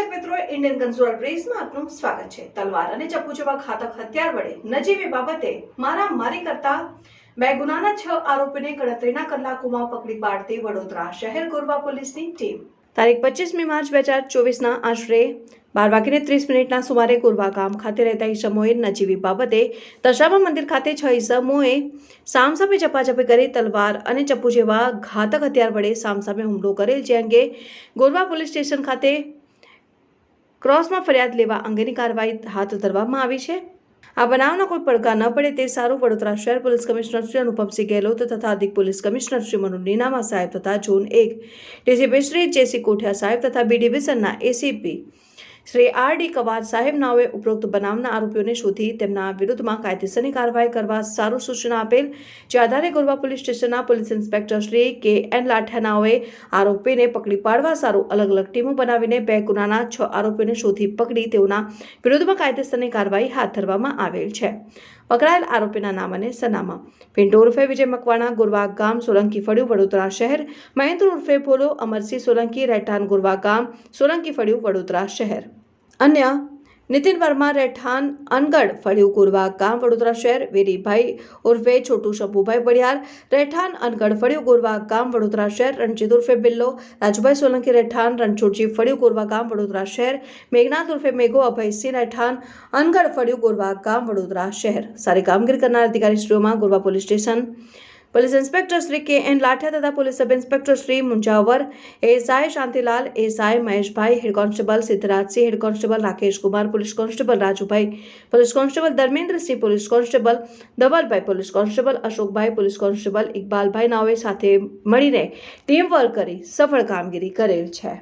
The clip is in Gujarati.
દર્શક મિત્રો ઇન્ડિયન કન્ઝ્યુમર પ્રેસમાં આપનું સ્વાગત છે. તલવાર અને ચપ્પુ જેવા ઘાતક હથિયાર વડે નજીવી બાબતે મારા મારી કરતા બે ગુનાના છ આરોપીને ગણતરીના કલાકોમાં પકડી પાડતી વડોદરા શહેર ગોરવા પોલીસની ટીમ. તારીખ પચીસમી માર્ચ બે હજાર ચોવીસના આશરે બાર વાગીને ત્રીસ મિનિટના સુમારે ગોરવા ગામ ખાતે રહેતા ઈસમોએ નજીવી બાબતે દશામા મંદિર ખાતે છ ઈસમોએ સામસામે ઝપાઝપી કરી તલવાર અને ચપ્પુ જેવા ઘાતક હથિયાર વડે સામસામે હુમલો કરેલ, જે અંગે ગોરવા પોલીસ સ્ટેશન ખાતે ક્રોસમાં ફરિયાદ લેવા અંગેની કાર્યવાહી હાથ ધરવામાં આવી છે. આ બનાવના કોઈ પડકાર ન પડે તે સારું વડોદરા શહેર પોલીસ કમિશનર શ્રી અનુપમસિંહ ગેહલોત તથા અધિક પોલીસ કમિશનર શ્રી મનુ નીનામા સાહેબ તથા ઝોન એક. ડીસીપી શ્રી જેસી કોઠિયા સાહેબ તથા B ડિવિઝનના ACP Shri R D Kavaj સાહેબ નાઓએ ઉપરોક્ત બનાવના આરોપીઓને શોધી તેમના વિરુદ્ધમાં કાયદેસરની કાર્યવાહી કરવા સારું સૂચના આપેલ, જે આધારે ગોરવા પોલીસ સ્ટેશનના police inspector Shri K N લાઠાનાઓએ આરોપીને પકડી પાડવા સારું અલગ અલગ ટીમો બનાવીને બે ગુનાના છ આરોપીઓને શોધી પકડી તેઓના વિરુદ્ધમાં કાયદેસરની કાર્યવાહી હાથ ધરવામાં આવેલ છે. પકડાયેલ આરોપીના નામ અને સનામા પિન્ટુ ઉર્ફે વિજય મકવાણા, ગુરવા ગામ, સોલંકી ફળિયું, વડોદરા શહેર. મહેન્દ્ર ઉર્ફે ભોલો, અમરસિંહ સોલંકી, રહેઠાણ ગુરવા ગામ, સોલંકી ફળિયું, વડોદરા શહેર. અન્ય નીતિન વર્મા, રહેઠાણ, અનગઢ, ફળિયું ગુરવા ગામ વડોદરા શહેર, વેરીભાઈ ઉર્ફે છોટુ શંભુભાઈ વડિયાર રહેઠાણ, અનગઢ, ફળિયું ગુરવા ગામ વડોદરા શહેર, રણજીત ઉર્ફે બિલ્લો, રાજુભાઈ સોલંકી, રહેઠાણ, રણછોડજી, ફળિયું ગુરવા ગામ વડોદરા શહેર, મેઘનાથ ઉર્ફે મેઘો, અભયસિંહ, રહેઠાણ, અનગઢ, ફળિયું ગુરવા ગામ વડોદરા શહેર. સારી કામગીરી કરનાર અધિકારીશ્રીઓમાં Gorwa police station police inspector Shri K N Lathiya તથા police sub inspector Shri Munjavar, SI Shantilal, SI Maheshbhai, head constable Siddhrajsinh, head constable Rakesh Kumar police constable Rajubhai, police constable Dharmendrasinh, police constable Dhavalbhai, police constable Ashokbhai, police constable Iqbalbhai નાઓએ સાથે મળીને ટીમ વર્ક કરી સફળ કામગીરી કરેલ છે.